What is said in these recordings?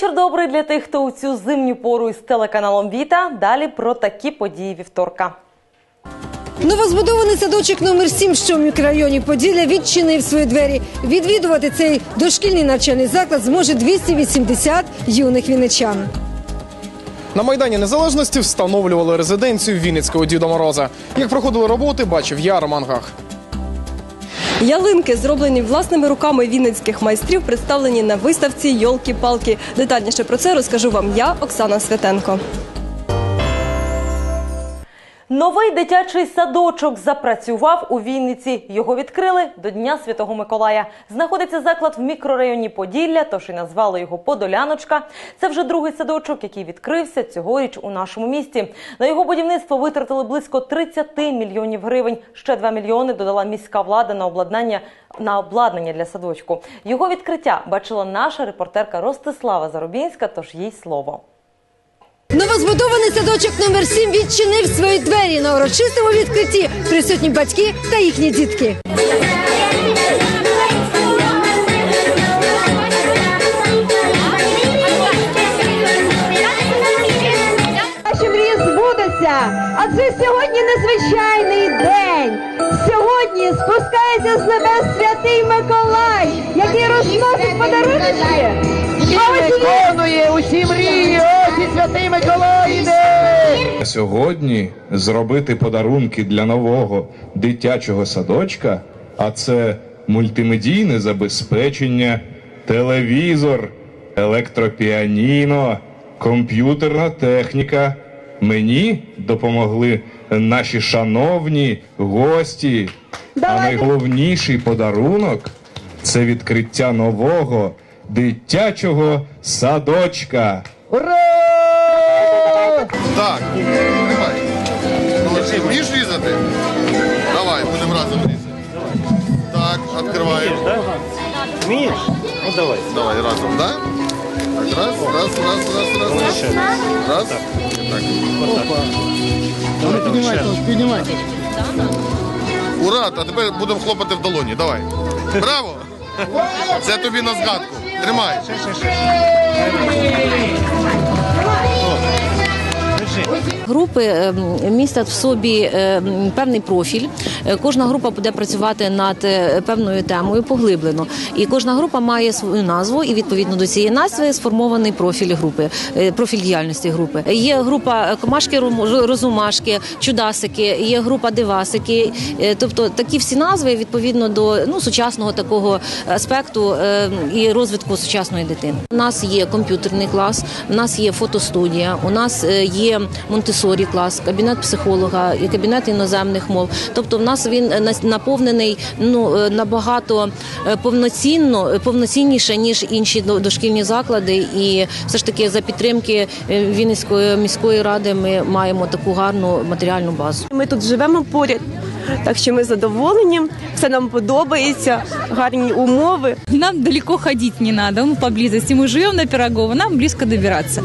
Вечір добрий для тих, хто у цю зимню пору із телеканалом Віта. Далі про такі події вівторка. Новозбудований садочок номер 7, що в мікрорайоні Поділля, відчинив свої двері. Відвідувати цей дошкільний навчальний заклад зможе 280 юних вінничан. На Майдані Незалежності встановлювали резиденцію Вінницького Діда Мороза. Як проходили роботи, бачив я Роман Гах. Ялинки, зроблені власними руками вінницьких майстрів, представлені на виставці Йолки-палки. Детальніше про це розкажу вам я, Оксана Святенко. Новий дитячий садочок запрацював у Вінниці. Його відкрили до Дня Святого Миколая. Знаходиться заклад в мікрорайоні Поділля, тож і назвали його Подоляночка. Це вже другий садочок, який відкрився цьогоріч у нашому місті. На його будівництво витратили близько 30 мільйонів гривень. Ще 2 мільйони додала міська влада на обладнання на обладнання для садочку. Його відкриття бачила наша репортерка Ростислава Заробінська. Тож їй слово. Новозбудований садочок номер 7 відчинив свої двері на урочистому відкритті. Присутні батьки та їхні дітки. Наші мрії збудуться, адже сьогодні незвичайний день. Сьогодні спускається з небес святий Миколай, який розносить подарунки. Виконує усі мрії, ось і святий Миколай іде! Сьогодні зробити подарунки для нового дитячого садочка, а це мультимедійне забезпечення, телевізор, електропіаніно, комп'ютерна техніка. Мені допомогли наші шановні гості. А найголовніший подарунок це відкриття нового дитячого садочка. Ура! Так, тримай. Молодці, вмієш різати? Давай, будемо разом різати. Так, відкриваємо. Вмієш? Ну давай. Давай разом, да? Так, раз, раз, раз, раз, раз, раз. Раз. Так. Піднімайте, піднімайте. Ура, а тепер будемо хлопати в долоні. Давай. Браво! Це тобі на згадку. Тримай. Brasil! Групи е, містять в собі е, певний профіль. Е, Кожна група буде працювати над е, певною темою поглиблено. І кожна група має свою назву, і відповідно до цієї назви сформований профіль групи, е, профіль діяльності групи. Є група комашки, розумашки, чудасики, є група дивасики. Тобто такі всі назви відповідно до ну сучасного такого аспекту і розвитку сучасної дитини. У нас є комп'ютерний клас, у нас є фотостудія, у нас є Монтесорі клас, кабінет психолога і кабінет іноземних мов. Тобто, в нас він е, наповнений ну е, набагато е, повноцінно, повноцінніше ніж інші до- дошкільні заклади. І все ж таки за підтримки Вінницької міської ради ми маємо таку гарну матеріальну базу. Ми тут живемо поряд, так що ми задоволені, все нам подобається, гарні умови. Нам далеко ходить не надо, мы поблизости. Мы живем на Пирогово, нам близко добираться.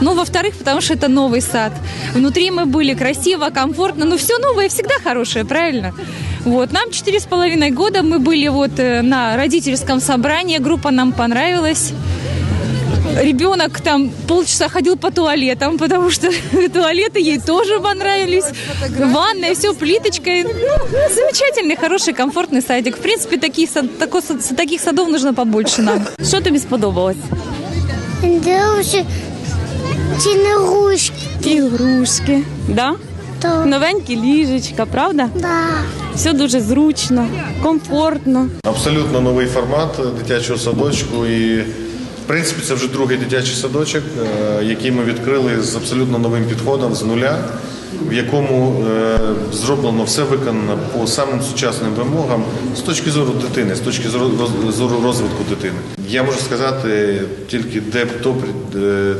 Ну, во-вторых, потому что это новый сад. Внутри мы были красиво, комфортно. Ну, все новое всегда хорошее, правильно? Вот, нам четыре с половиной года, мы были вот э, на родительском собрании, группа нам понравилась. Ребенок там полчаса ходил по туалетам, потому что туалеты ей тоже понравились. Ванная, все плиточкой. Ну, замечательный, хороший, комфортный садик. В принципе, такие, сад- тако- с- таких садов нужно побольше нам. Що тобі сподобалось? Дуже ці ручки. Ігрушки. Да? Новенькі ліжечка, правда? Да. Все дуже зручно, комфортно. Абсолютно новий формат дитячого садочку. І принципі це вже другий дитячий садочок, е, який ми відкрили з абсолютно новим підходом з нуля, в якому е, зроблено все виконано по самим сучасним вимогам з точки зору дитини, з точки зору розвитку дитини. Я можу сказати тільки е,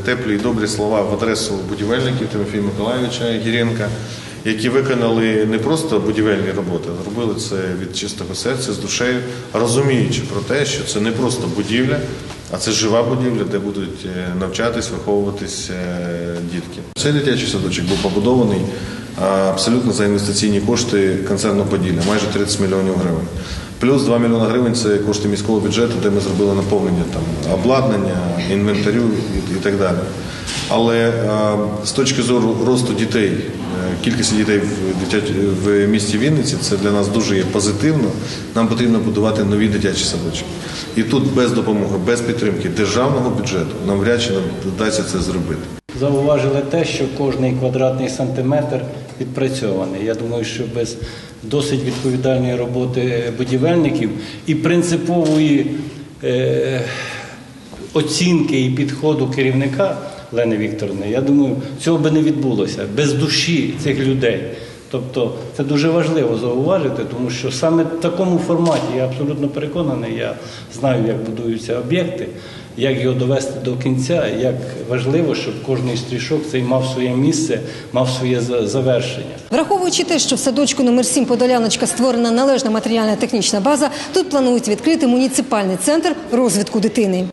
теплі і добрі слова в адресу будівельників Тимофія Миколайовича Гіренка які виконали не просто будівельні роботи, а зробили це від чистого серця, з душею, розуміючи про те, що це не просто будівля, а це жива будівля, де будуть е, навчатись, виховуватись е, дітки. Цей дитячий садочок був побудований абсолютно за інвестиційні кошти концерну Поділля, майже 30 мільйонів гривень. Плюс 2 мільйони гривень це кошти міського бюджету, де ми зробили наповнення там обладнання, інвентарю і, і так далі. Але е, з точки зору росту дітей, е, кількості дітей в, місті Вінниці, це для нас дуже є позитивно. Нам потрібно будувати нові дитячі садочки. І тут без допомоги, без підтримки державного бюджету нам вряд чи нам вдасться це зробити. Зауважили те, що кожний квадратний сантиметр відпрацьований. Я думаю, що без досить відповідальної роботи будівельників і принципової е, оцінки і підходу керівника Лени Вікторовни, я думаю, цього би не відбулося без душі цих людей. Тобто це дуже важливо зауважити, тому що саме в такому форматі я абсолютно переконаний, я знаю, як будуються об'єкти, як його довести до кінця, як важливо, щоб кожний стрішок цей мав своє місце, мав своє завершення. Враховуючи те, що в садочку номер 7 Подоляночка створена належна матеріальна технічна база, тут планують відкрити муніципальний центр розвитку дитини.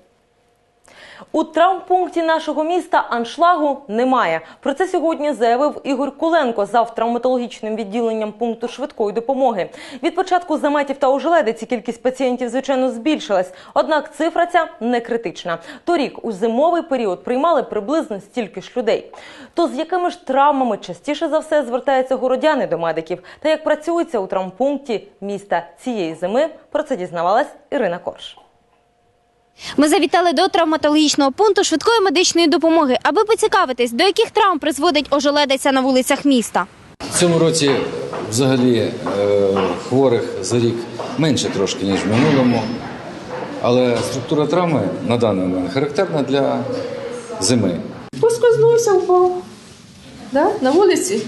У травмпункті нашого міста аншлагу немає. Про це сьогодні заявив Ігор Куленко зав травматологічним відділенням пункту швидкої допомоги. Від початку заметів та ожеледиці кількість пацієнтів, звичайно, збільшилась. Однак цифра ця не критична. Торік у зимовий період приймали приблизно стільки ж людей. То з якими ж травмами частіше за все звертаються городяни до медиків та як працюється у травмпункті міста цієї зими, про це дізнавалась Ірина Корж. Ми завітали до травматологічного пункту швидкої медичної допомоги, аби поцікавитись, до яких травм призводить ожеледиця на вулицях міста. В цьому році взагалі е, хворих за рік менше трошки, ніж в минулому. Але структура травми на даний момент характерна для зими. Поскользнувся, впав. Да? На вулиці?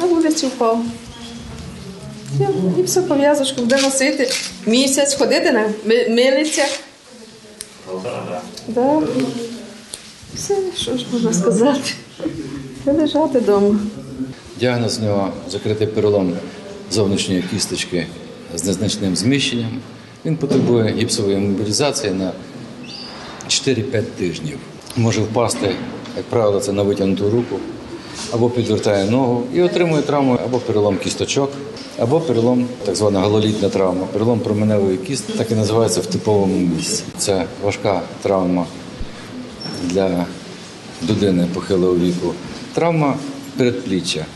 На вулиці впав. І- все пов'язочку буде носити. Місяць ходити на ми- милицях. Да. Все, що ж можна сказати? Лежати вдома. Діагноз у нього закритий перелом зовнішньої кісточки з незначним зміщенням. Він потребує гіпсової мобілізації на 4-5 тижнів. Може впасти, як правило, це на витягнуту руку, або підвертає ногу і отримує травму або перелом кісточок, або перелом, так звана гололітна травма, перелом променевої кістки, так і називається в типовому місці. Це важка травма для людини похилого віку. Травма передпліччя.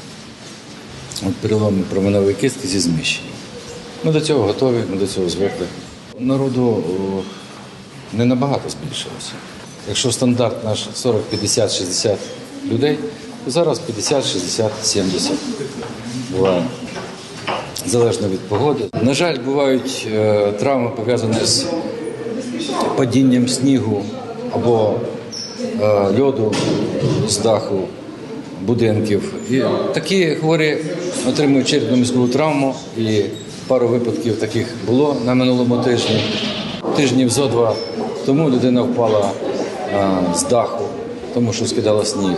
От перелом променевої кістки зі зміщенням. Ми до цього готові, ми до цього звикли. Народу не набагато збільшилося. Якщо стандарт наш 40, 50, 60 людей, зараз 50, 60, 70 буває. Залежно від погоди. На жаль, бувають е, травми пов'язані з падінням снігу або е, льоду з даху будинків. І такі хворі отримують черепно мозкову травму, і пару випадків таких було на минулому тижні. Тижнів зо два тому людина впала е, з даху, тому що скидала сніг.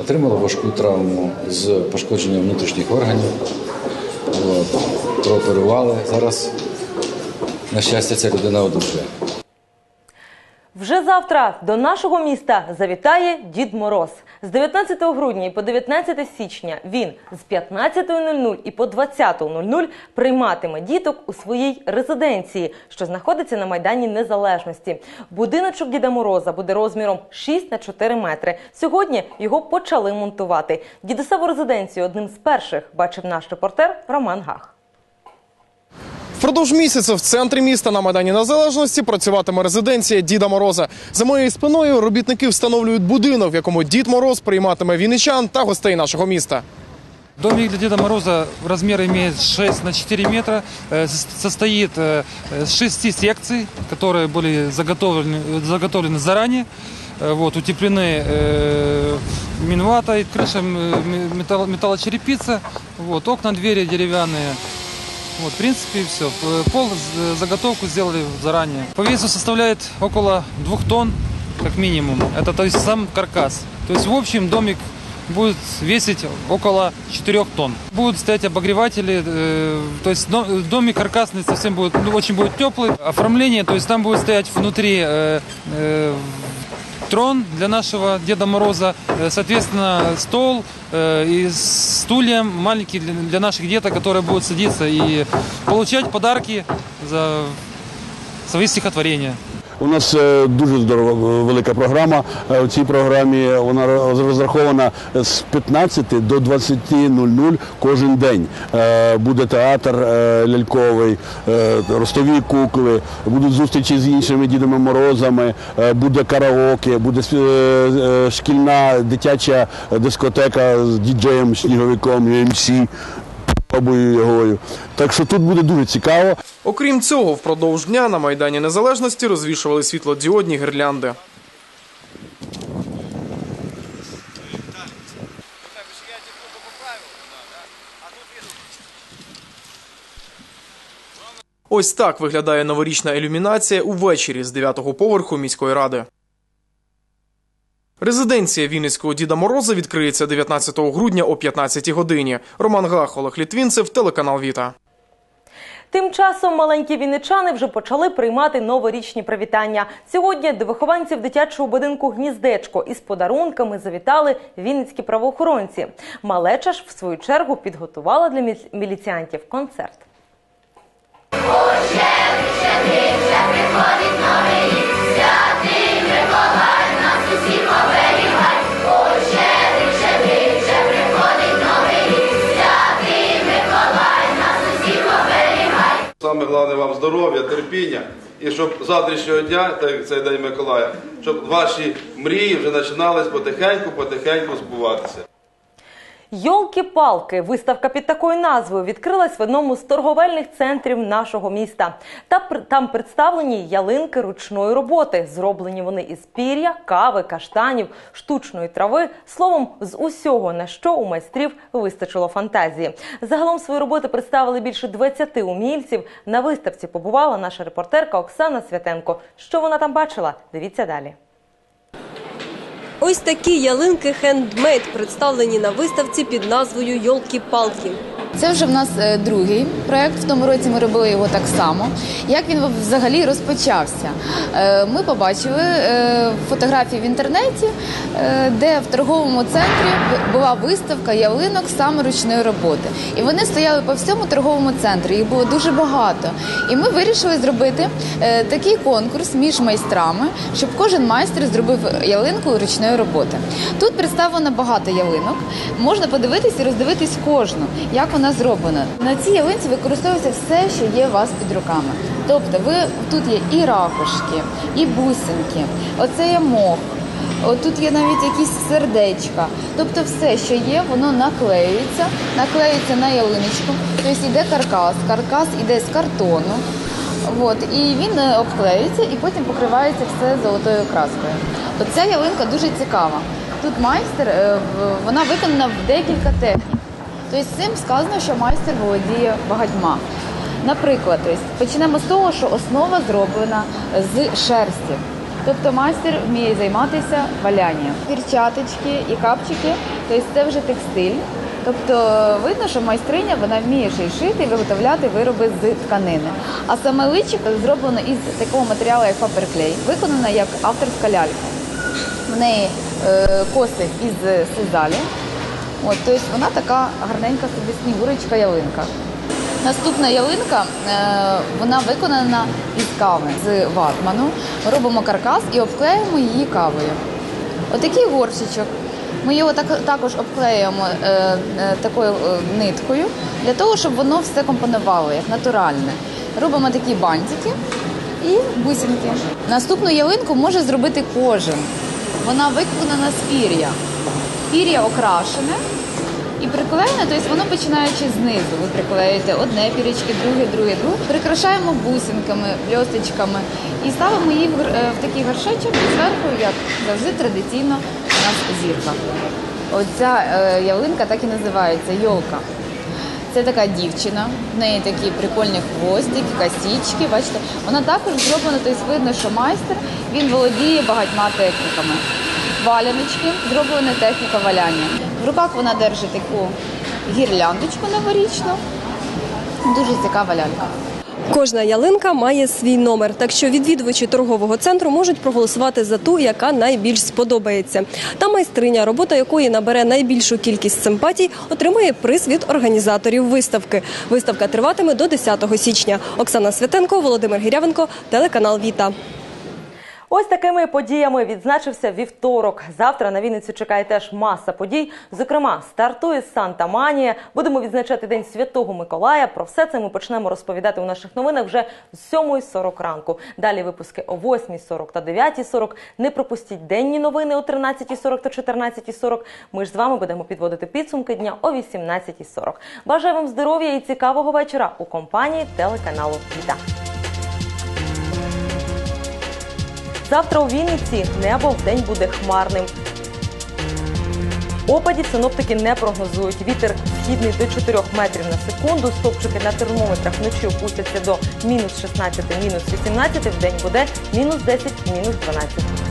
Отримала важку травму з пошкодженням внутрішніх органів. От, прооперували. Зараз, на щастя, ця людина одужує. Вже завтра до нашого міста завітає Дід Мороз. З 19 грудня і по 19 січня він з 15.00 і по 20.00 прийматиме діток у своїй резиденції, що знаходиться на Майдані Незалежності. Будиночок Діда Мороза буде розміром 6 на 4 метри. Сьогодні його почали монтувати. Дідусеву резиденцію одним з перших бачив наш репортер Роман Гах. Впродовж місяця в центрі міста на Майдані Незалежності працюватиме резиденція Діда Мороза. За моєю спиною робітники встановлюють будинок, в якому Дід Мороз прийматиме вінничан та гостей нашого міста. Домик для Деда Мороза размер имеет 6 на 4 метра, э, с- состоит э, с 6 секций, которые были заготовлены, заготовлены заранее, э, вот, утеплены э, минватой, крыша м, м, металл- металлочерепица, вот, окна, двери деревянные. Вот, в принципе, все. Пол, з- заготовку сделали заранее. По весу составляет около 2 тонн, как минимум. Это то есть сам каркас. То есть в общем домик будет весить около 4 тонн. Будут стоять обогреватели, э, то есть до- домик каркасный совсем будет, ну, очень будет теплый. Оформление, то есть там будет стоять внутри э, э, трон для нашего Деда Мороза, э, соответственно, стол э, и стулья маленькие для, для наших деток, которые будут садиться и получать подарки за свои стихотворения. У нас е, дуже здорова е, велика програма. Е, В цій програмі вона розрахована з 15 до 20.00 кожен день. Е, Буде театр е, ляльковий, е, ростові кукли, будуть зустрічі з іншими Дідами Морозами, е, буде караоке, буде е, е, шкільна дитяча дискотека з діджеєм, сніговиком, МС. Бабою Ягою. Так що тут буде дуже цікаво. Окрім цього, впродовж дня на Майдані Незалежності розвішували світлодіодні гірлянди. Ось так виглядає новорічна ілюмінація увечері з 9-го поверху міської ради. Резиденція Вінницького Діда Мороза відкриється 19 грудня о 15 годині. Роман Гах, Олег Літвінцев, телеканал Віта. Тим часом маленькі вінничани вже почали приймати новорічні привітання. Сьогодні до вихованців дитячого будинку гніздечко із подарунками завітали вінницькі правоохоронці. Малеча ж в свою чергу підготувала для міліціантів концерт. Саме головне вам здоров'я, терпіння. І щоб завтрашнього дня, так як цей день Миколая, щоб ваші мрії вже починались потихеньку, потихеньку збуватися. Йолки-палки, виставка під такою назвою відкрилась в одному з торговельних центрів нашого міста. Та там представлені ялинки ручної роботи. Зроблені вони із пір'я, кави, каштанів, штучної трави. Словом, з усього на що у майстрів вистачило фантазії. Загалом свої роботи представили більше 20 умільців. На виставці побувала наша репортерка Оксана Святенко. Що вона там бачила? Дивіться далі. Ось такі ялинки хендмейд представлені на виставці під назвою Йолки-палки. Це вже в нас е, другий проект. В тому році ми робили його так само. Як він взагалі розпочався? Е, Ми побачили е, фотографії в інтернеті, де в торговому центрі була виставка ялинок саме ручної роботи. І вони стояли по всьому торговому центрі. Їх було дуже багато. І ми вирішили зробити такий конкурс між майстрами, щоб кожен майстер зробив ялинку ручної роботи. Тут представлено багато ялинок. Можна подивитись і роздивитись кожну, як вона зроблена. На цій ялинці використовується все, що є у вас під руками. Тобто, ви тут є і ракушки, і бусинки, оце є мох. От тут є навіть якісь сердечка. Тобто все, що є, воно наклеюється, наклеюється на ялиночку. Тобто йде каркас, каркас іде з картону. От, і він е, обклеюється і потім покривається все золотою краскою. Оця ялинка дуже цікава. Тут майстер, е, вона виконана в декілька технік. Тобто цим сказано, що майстер володіє багатьма. Наприклад, почнемо з того, що основа зроблена з шерсті. Тобто майстер вміє займатися валянням. Перчаточки і капчики, тобто це вже текстиль. Тобто видно, що майстриня вона вміє ще й шити і виготовляти вироби з тканини. А саме личико зроблено із такого матеріалу, як паперклей, виконана як авторська лялька. В неї е, коси із сизалі. От, тобто вона така гарненька собі снігурочка ялинка. Наступна ялинка е, вона виконана із кави з ватману. Робимо каркас і обклеїмо її кавою. Отакий горщичок. Ми його так, також обклеюємо е, е, такою ниткою для того, щоб воно все компонувало як натуральне. Робимо такі бантики і бусинки. Наступну ялинку може зробити кожен. Вона виконана з пір'я. Пір'я окрашене і приклеєне, тобто воно починаючи знизу. Ви приклеюєте одне пірячки, друге, друге, друге. Прикрашаємо бусинками, бльосточками і ставимо їх в, е, в такий горшечок і зверху, як завжди, традиційно у нас зірка. Оця е, ялинка так і називається йолка. Це така дівчина, в неї такі прикольні хвостики, косічки. Бачите, вона також зроблена, тобто видно, що майстер він володіє багатьма техніками. Валяночки, зроблена техніка валяння. В руках вона держить таку гірляндочку новорічну. Дуже цікава лялька. Кожна ялинка має свій номер, так що відвідувачі торгового центру можуть проголосувати за ту, яка найбільш сподобається. Та майстриня, робота якої набере найбільшу кількість симпатій, отримує приз від організаторів виставки. Виставка триватиме до 10 січня. Оксана Святенко, Володимир Гірявенко, телеканал Віта. Ось такими подіями відзначився вівторок. Завтра на Вінницю чекає теж маса подій. Зокрема, стартує Санта Манія. Будемо відзначати День Святого Миколая. Про все це ми почнемо розповідати у наших новинах вже з 7.40 ранку. Далі випуски о 8.40 та 9.40. Не пропустіть денні новини о 13.40 та 14.40. Ми ж з вами будемо підводити підсумки дня о 18.40. Бажаю вам здоров'я і цікавого вечора у компанії телеканалу Віта. Завтра у Вінниці небо вдень буде хмарним. Опаді синоптики не прогнозують. Вітер східний до 4 метрів на секунду. Стопчики на термометрах вночі опустяться до мінус 16, мінус 18, в день буде мінус 10, мінус 12.